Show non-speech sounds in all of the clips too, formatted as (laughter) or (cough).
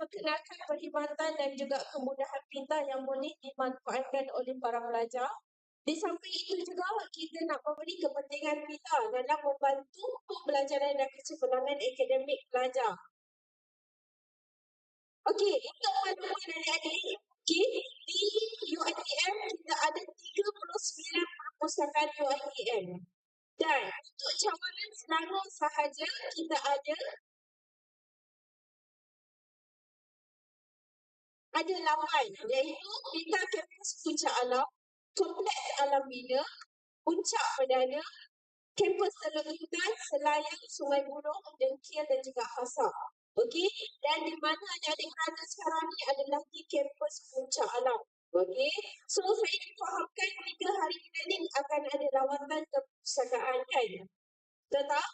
memperkenalkan perkhidmatan dan juga kemudahan pintar yang boleh dimanfaatkan oleh para pelajar. Di samping itu juga kita nak memberi kepentingan pintar dalam membantu pembelajaran dan kecemerlangan akademik pelajar. Okey, untuk makluman adik-adik, okay, di UITM kita ada 39 perpustakaan UITM. Dan untuk cawangan Selangor sahaja kita ada ada lawan iaitu Bintang Kampus Puncak Alam, Kompleks Alam Bina, Puncak Perdana, Kampus Teluk Hutan, Selayang, Sungai Buloh, Dengkil dan juga Hasar. Okey, dan di mana adik-adik berada sekarang ni adalah di kampus Puncak Alam. Okey, so saya fahamkan tiga hari planning akan ada lawatan ke perpustakaan kan? Betul tak?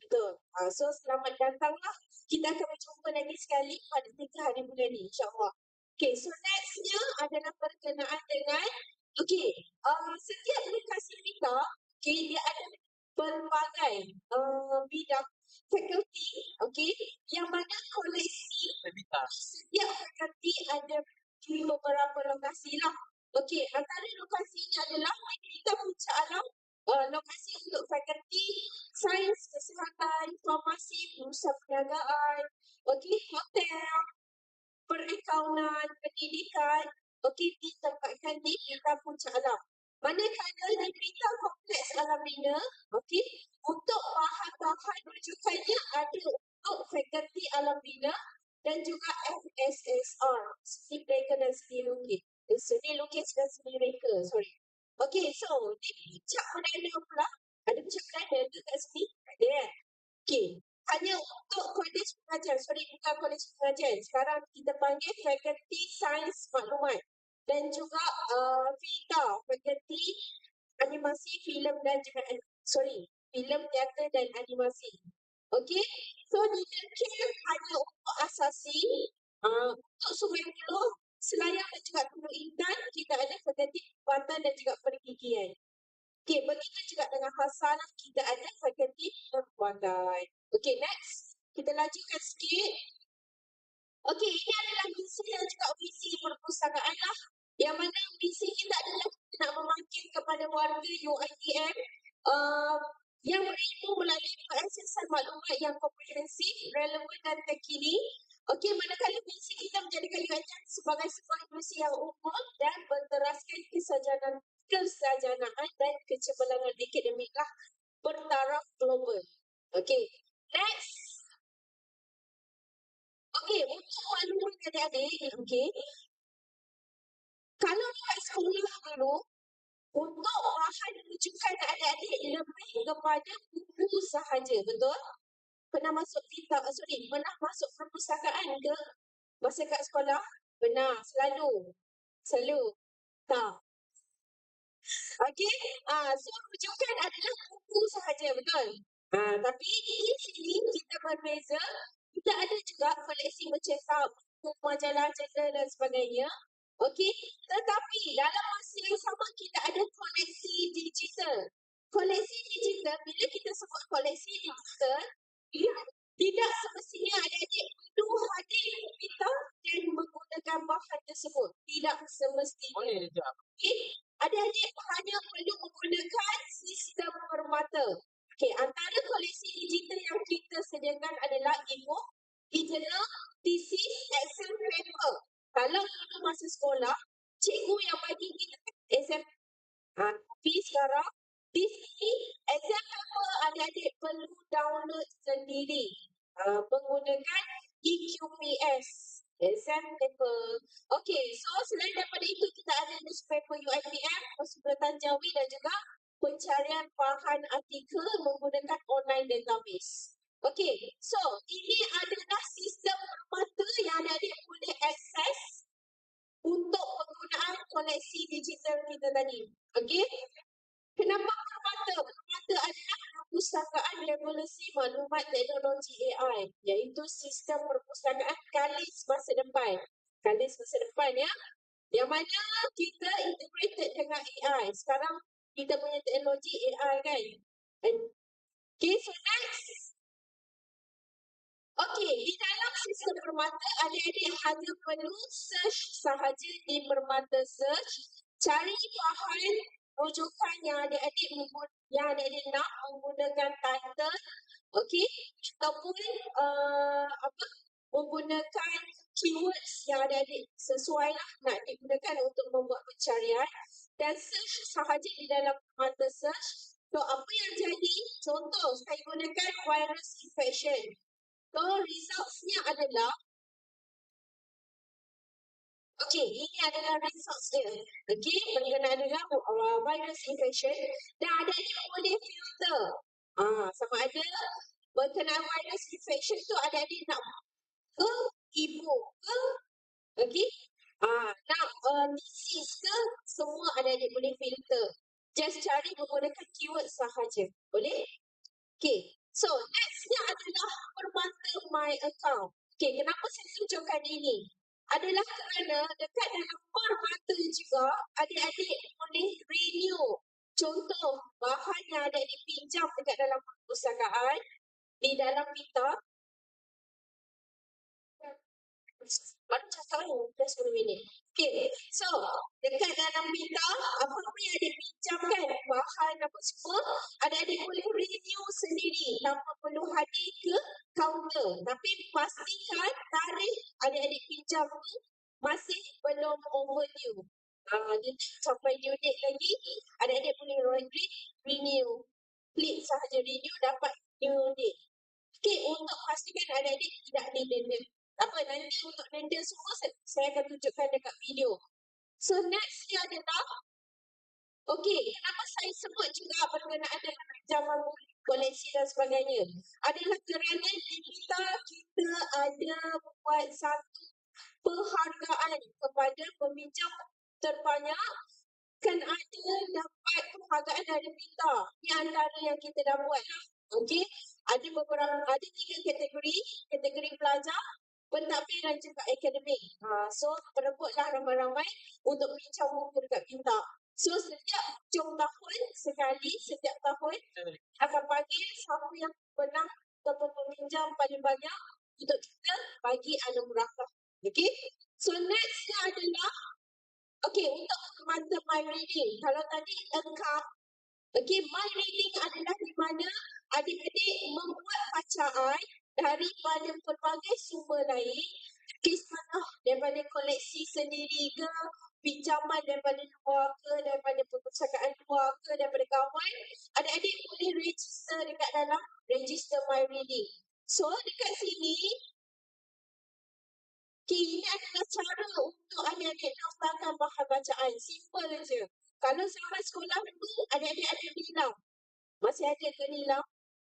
Betul. Uh, so selamat datanglah. Kita akan berjumpa lagi sekali pada tiga hari bulan ni insyaAllah. Okay, so nextnya adalah berkenaan dengan Okay, uh, setiap lokasi kita, okay, dia ada pelbagai uh, bidang faculty, okay, yang mana koleksi setiap faculty ada di beberapa lokasi lah. Okay, antara lokasinya adalah kita puncak alam uh, lokasi untuk fakulti sains kesihatan, farmasi, perusahaan perniagaan, okay, hotel, perakaunan, pendidikan, okay, ditempatkan di kita puncak alam. Manakala di berita kompleks alam bina, okey, untuk bahan-bahan rujukannya ada untuk fakulti alam bina dan juga FSSR, seni reka dan seni lukis. Eh, seni lukis dan seni reka, sorry. Okey, so di puncak perdana pula, ada puncak perdana tu kat sini? Ada kan? Okey, hanya untuk kolej pengajian, sorry bukan kolej pengajian. Sekarang kita panggil fakulti sains maklumat dan juga uh, Vita fakulti animasi filem dan juga sorry filem teater dan animasi. Okey, so di Dengkir hanya untuk asasi uh, untuk Sungai Buloh, Selayang dan juga Teluk Intan kita ada fakulti perubatan dan juga pergigian. Okey, begitu juga dengan Hasanah kita ada fakulti perubatan. Okey, next. Kita lajukan sikit. Okey, ini adalah misi dan juga visi perpustakaan lah yang mana misi kita adalah nak memakin kepada warga UITM uh, yang berilmu melalui pengaksesan maklumat yang komprehensif, relevan dan terkini. Okey, manakala misi kita menjadikan UITM sebagai sebuah misi yang umum dan berteraskan kesajanaan, kesajanaan dan kecemerlangan akademik lah bertaraf global. Okey, next. Okey, untuk maklumat adik-adik, okey, kalau kat sekolah dulu, untuk bahan rujukan adik-adik lebih kepada buku sahaja, betul? Pernah masuk kita, sorry, pernah masuk perpustakaan ke masa kat sekolah? Pernah, selalu. Selalu. Tak. Okey, ah, so rujukan adalah buku sahaja, betul? Ah, tapi di sini kita berbeza, kita ada juga koleksi bercetak, buku majalah, cerita dan sebagainya. Okey, tetapi dalam masa yang sama kita ada koleksi digital. Koleksi digital, bila kita sebut koleksi digital, ya, tidak semestinya adik-adik perlu hadir komputer dan menggunakan bahan tersebut. Tidak semestinya. Boleh je. Okay. Adik-adik hanya perlu menggunakan sistem permata. Okay, antara koleksi digital yang kita sediakan adalah e-book, e-journal, thesis, exam paper. Kalau dulu masa sekolah, cikgu yang bagi kita exam ha, tapi sekarang di sini exam paper adik-adik perlu download sendiri uh, menggunakan EQPS exam paper. Okey, so selain daripada itu kita ada newspaper UITM, Persebutatan Jawi dan juga pencarian bahan artikel menggunakan online database. Okey, so ini adalah sistem permata yang adik-adik boleh akses untuk penggunaan koleksi digital kita tadi. Okey, kenapa permata? Permata adalah perpustakaan revolusi maklumat teknologi AI iaitu sistem perpustakaan kalis masa depan. Kalis masa depan ya. Yang mana kita integrated dengan AI. Sekarang kita punya teknologi AI kan. Okay, so next. Okey, di dalam sistem permata adik-adik hanya perlu search sahaja di permata search. Cari bahan rujukan yang adik-adik menggun- yang adik-adik nak menggunakan title. Okey, ataupun uh, apa menggunakan keywords yang adik-adik sesuai lah nak digunakan untuk membuat pencarian dan search sahaja di dalam permata search. So, apa yang jadi? Contoh, saya gunakan virus infection. So, results-nya adalah Okey, ini adalah results dia. Okey, berkenaan dengan uh, virus infection dan ada yang boleh filter. Ah, sama ada berkenaan virus infection tu ada adik nak ke ibu ke okey ah nak uh, ke semua ada adik boleh filter. Just cari menggunakan keyword sahaja. Boleh? Okey so nextnya adalah permata my account. Okey kenapa saya tunjukkan ini? Adalah kerana dekat dalam permata juga adik-adik boleh renew. Contoh bahan yang adik-adik pinjam dekat dalam perpustakaan di dalam pita baru saya tahu just 10 minit. Okay, so dekat dalam pita apa-apa yang adik pinjamkan bahan apa semua adik-adik boleh renew sendiri tanpa perlu hadir ke kaunter. Tapi pastikan tarikh adik-adik pinjam tu masih belum overdue. Uh, dia sampai due date lagi, adik-adik boleh click renew. Klik sahaja renew dapat new date. Okay, untuk pastikan adik-adik tidak didenda. Apa nanti untuk denda semua saya, saya akan tunjukkan dekat video. So next dia adalah Okey, kenapa saya sebut juga berkenaan dengan pinjaman koleksi dan sebagainya? Adalah kerana kita, kita ada buat satu penghargaan kepada peminjam terbanyak kan ada dapat penghargaan dari kita. Ini antara yang kita dah buat lah. Okey, ada beberapa, ada tiga kategori. Kategori pelajar, pentadbir dan juga akademik. Ha, so, berebutlah ramai-ramai untuk pinjam buku dekat Pinta. So, setiap hujung tahun sekali, setiap tahun akan panggil siapa yang menang ataupun peminjam paling banyak untuk kita bagi anugerah. Okay? So, nextnya adalah Okay, untuk mata my reading. Kalau tadi engkau Okay, my reading adalah di mana adik-adik membuat bacaan daripada pelbagai sumber lain, kisah daripada koleksi sendiri ke, pinjaman daripada luar ke, daripada perpustakaan luar ke, daripada kawan, adik-adik boleh register dekat dalam register my reading. So, dekat sini, okay, ini adalah cara untuk adik-adik daftarkan bahan bacaan. Simple je. Kalau zaman sekolah dulu, adik-adik ada nilam. Masih ada ke nilam?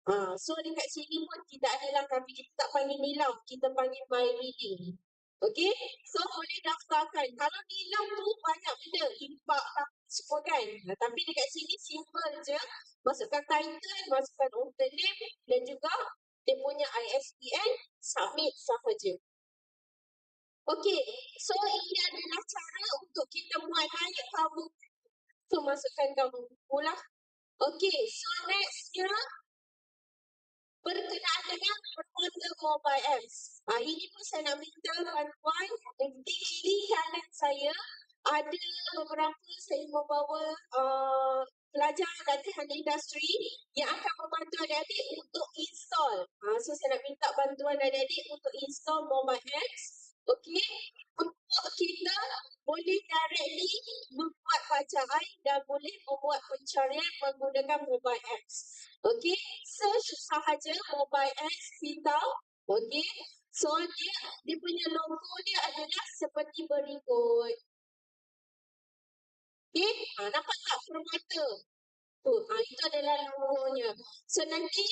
Ha, so dekat sini pun tidak ada lah tapi kita tak panggil nilam, kita panggil my reading. Okay, so boleh daftarkan. Kalau nilam tu banyak benda, impak lah semua kan. Ha, tapi dekat sini simple je. Masukkan title, masukkan author name dan juga dia punya ISBN, submit sahaja. Okay, so ini adalah cara untuk kita buat naik cover. So masukkan cover lah. Okay, so nextnya berkenaan dengan permata mobile apps. Ha, ini pun saya nak minta bantuan di kiri kanan saya ada beberapa saya membawa uh, pelajar latihan industri yang akan membantu adik-adik untuk install. Ha, so saya nak minta bantuan adik-adik untuk install mobile apps. Okey, untuk kita boleh directly membuat bacaan dan boleh membuat pencarian menggunakan mobile apps. Okey, search sahaja mobile apps kita. Okey, so dia, dia punya logo dia adalah seperti berikut. Okey, ha, nampak tak permata? Tu, ha, itu adalah logonya. So nanti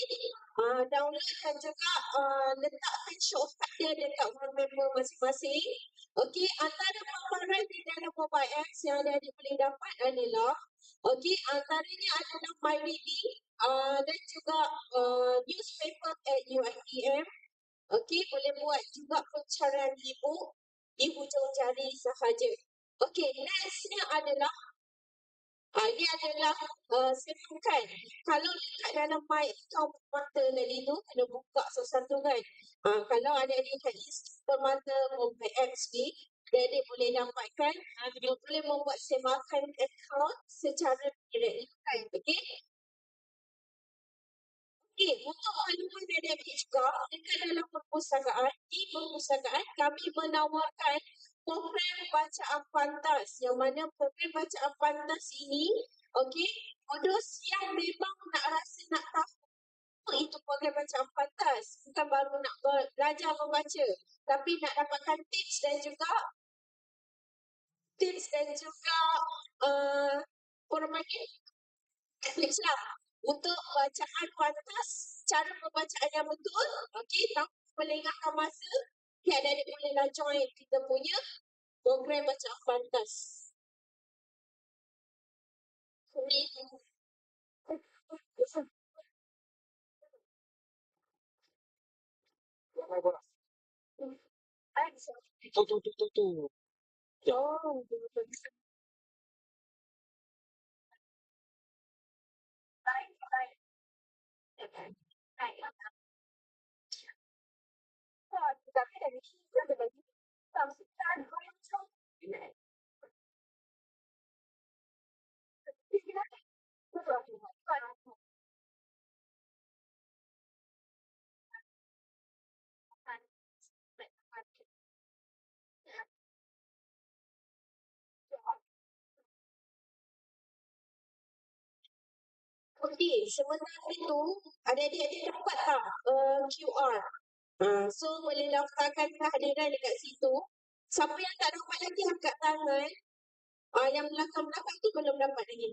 uh, download dan juga uh, letakkan shortcut dia dekat wallpaper masing-masing. Okey, antara paparan di dalam mobile apps yang ada boleh dapat adalah Okey, antaranya adalah My Reading uh, dan juga uh, newspaper at UITM. Okey, boleh buat juga pencarian e-book di hujung jari sahaja. Okey, nextnya adalah Ah, ini adalah uh, kan. Kalau dekat dalam mic kau mata tadi tu, kena buka sesuatu kan. Ah, kalau ada adik kat isi mata mobile apps ni, adik boleh dapatkan, dia boleh membuat semakan account secara direct kan. Okay. Okay, untuk dari adik juga, dekat dalam perpustakaan, di perpustakaan kami menawarkan program bacaan pantas. Yang mana program bacaan pantas ini okey modus yang memang nak rasa nak tahu itu program bacaan pantas. Bukan baru nak belajar membaca tapi nak dapatkan tips dan juga tips dan juga uh, orang panggil tips lah untuk bacaan pantas cara pembacaan yang betul okey tak melengahkan masa Okay, adik-adik bolehlah join kita punya program macam pantas. Tu tu tu tu tu. Oh, Okey, sebenarnya tu ada adik-adik dapat tak uh, QR? Uh, so boleh daftarkan kehadiran dekat situ. Siapa yang tak dapat lagi angkat tangan. Uh, yang belakang-belakang tu belum dapat lagi.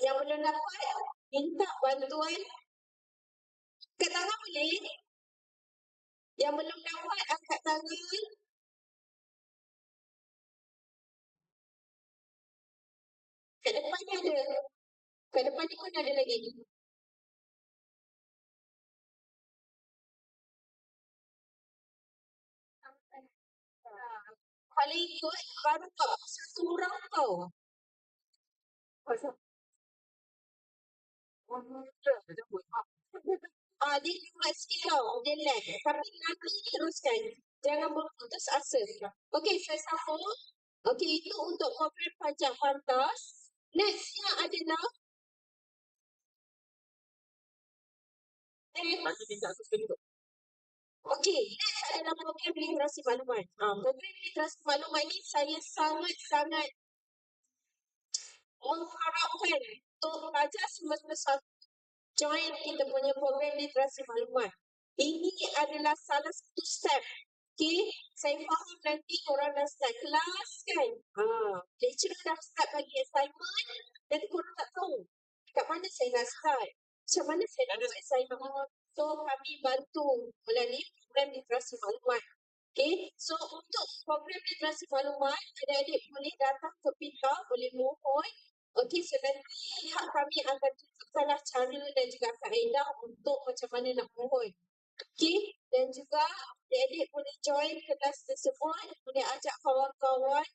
Yang belum dapat, minta bantuan. Angkat tangan boleh? Yang belum dapat, angkat tangan. Kat depan ni ada. Kat depan ni pun ada lagi. Paling ikut baru kau satu orang tau. (laughs) Ah, dia lambat sikit tau. Dia lag. Tapi nanti teruskan. Jangan berputus asa. Okey, saya sambung. Okey, itu untuk program pajak pantas. Nextnya adalah Bagi tingkat tu sekali tu. Okey, next adalah program literasi maklumat. Ha, program literasi maklumat ni saya sangat-sangat mengharapkan untuk pelajar semester satu join kita punya program literasi maklumat. Ini adalah salah satu step Okay, saya faham nanti korang dah start kelas kan. Ha, lecturer dah start bagi assignment dan korang tak tahu kat mana saya nak start. Macam mana saya nak buat assignment. So, kami bantu melalui program literasi maklumat. Okay, so untuk program literasi maklumat, adik-adik boleh datang ke PITA, boleh mohon. Okay, so nanti pihak kami akan tunjukkanlah cara dan juga kaedah untuk macam mana nak mohon. Okay, dan juga adik-adik boleh join kelas tersebut, boleh ajak kawan-kawan.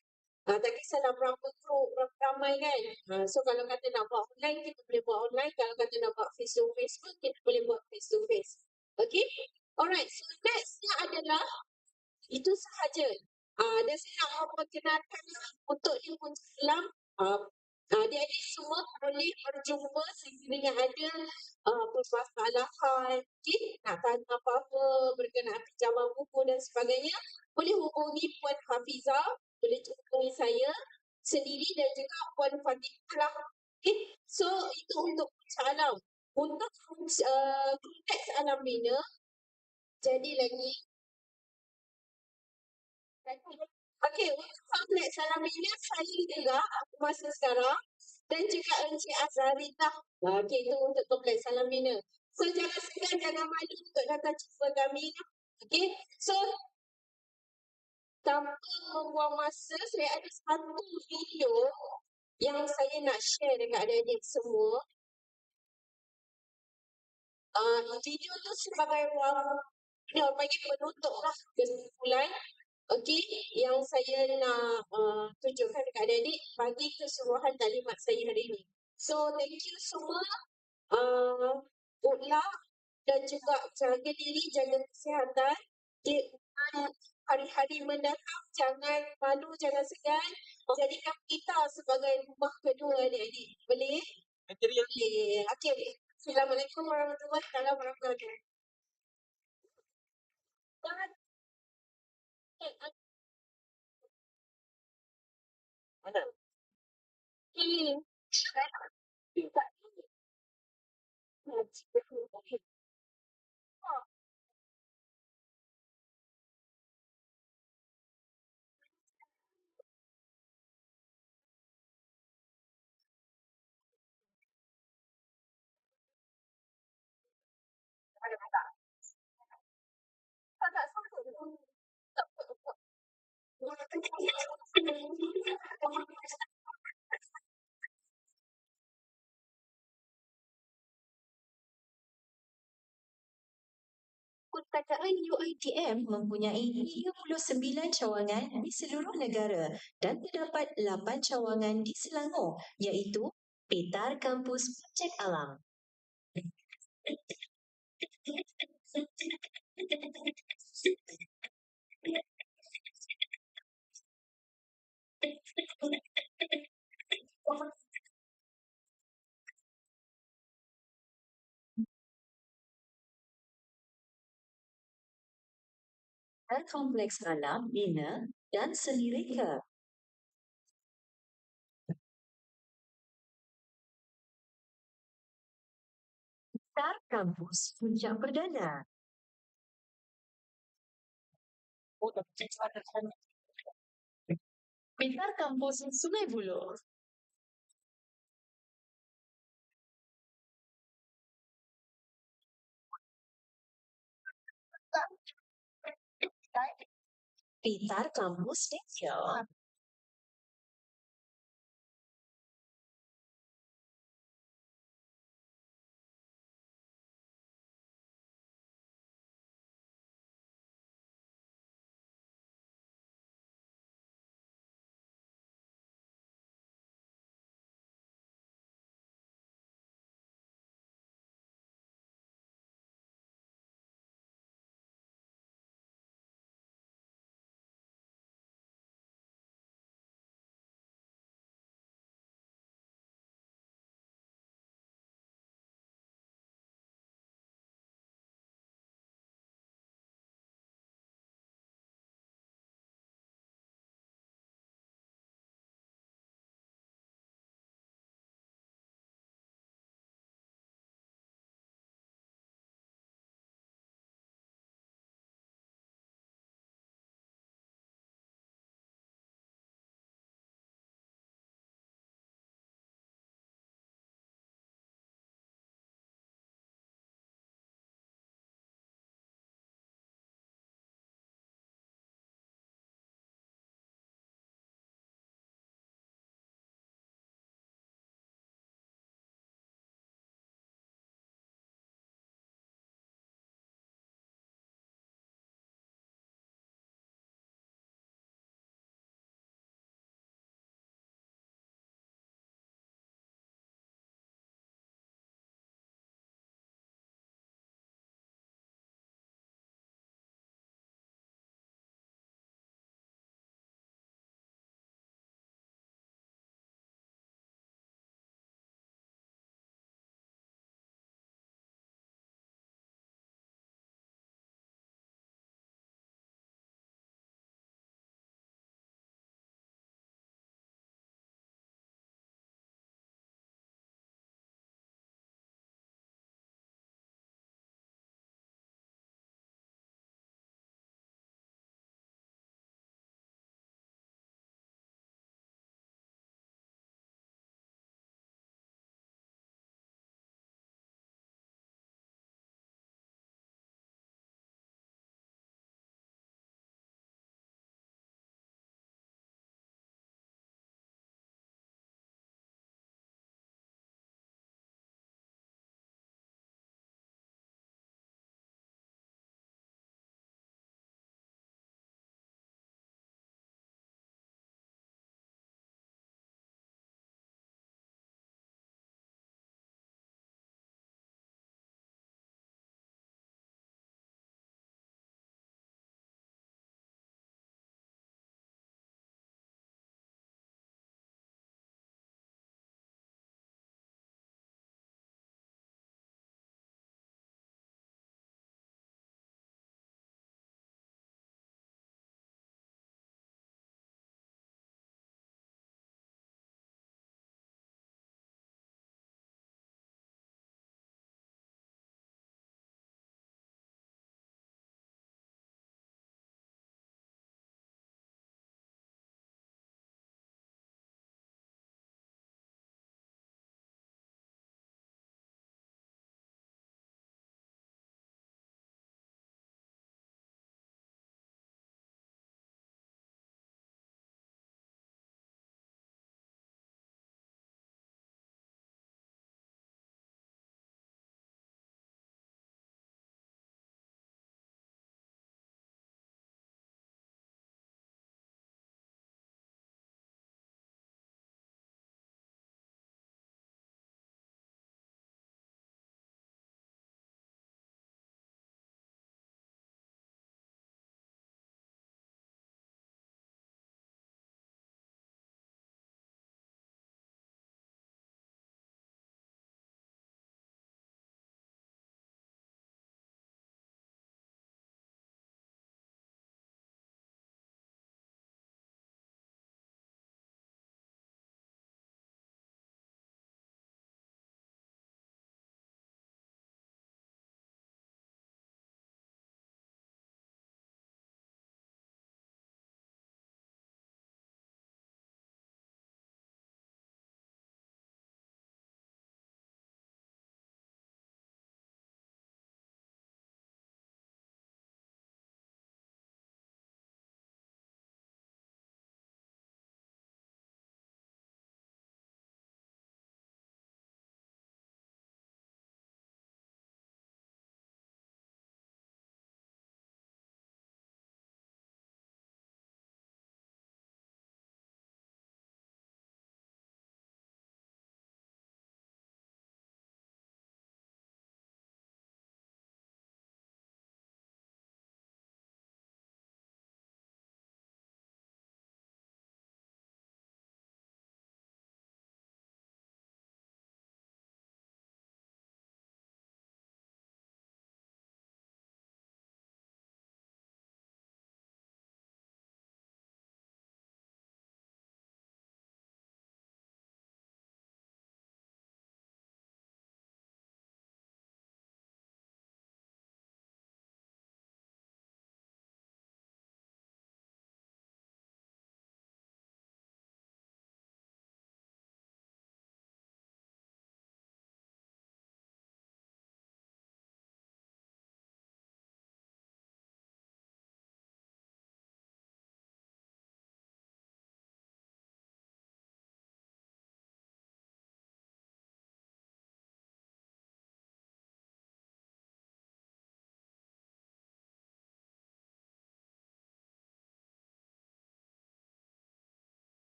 Ha, tak kisahlah berapa group, berapa ramai kan. Ha, so kalau kata nak buat online, kita boleh buat online. Kalau kata nak buat face to face pun, kita boleh buat face to face. Okay? Alright, so nextnya adalah itu sahaja. Ha, dan saya nak memperkenalkan untuk di dalam uh, Uh, adik-adik semua boleh berjumpa sekiranya ada uh, permasalahan, okay? nak tanya apa-apa berkenaan pinjaman buku dan sebagainya, boleh hubungi Puan Hafiza, boleh hubungi saya sendiri dan juga Puan Fatihah lah. Okay? So, itu untuk alam. Untuk uh, konteks alam bina, jadi lagi Okey, untuk kompleks salam ini saya juga masa sekarang dan juga Encik Azharita. Okey, itu untuk kompleks salam bina. So, jangan segan, jangan malu untuk datang jumpa kami. Okey, so tanpa membuang masa, saya ada satu video yang saya nak share dengan adik-adik semua. Uh, video tu sebagai orang, dia panggil penutup lah kesimpulan Okey, yang saya nak uh, tunjukkan dekat adik-adik bagi keseluruhan taklimat saya hari ini. So, thank you semua. Uh, good luck dan juga jaga diri, jaga kesihatan. Di hari-hari mendatang, jangan malu, jangan segan. Jadikan kita sebagai rumah kedua adik-adik. Boleh? Boleh. Okey. Assalamualaikum warahmatullahi wabarakatuh. Mana? Ini. Tak. Perkataan UiTM mempunyai 39 cawangan di seluruh negara dan terdapat 8 cawangan di Selangor iaitu Petar Kampus Projek Alam. Kompleks Alam, Bina dan Seni Reka. Petar Kampus Puncak Perdana. Petar Kampus Sungai Buloh. Petar Kampus Malaysia.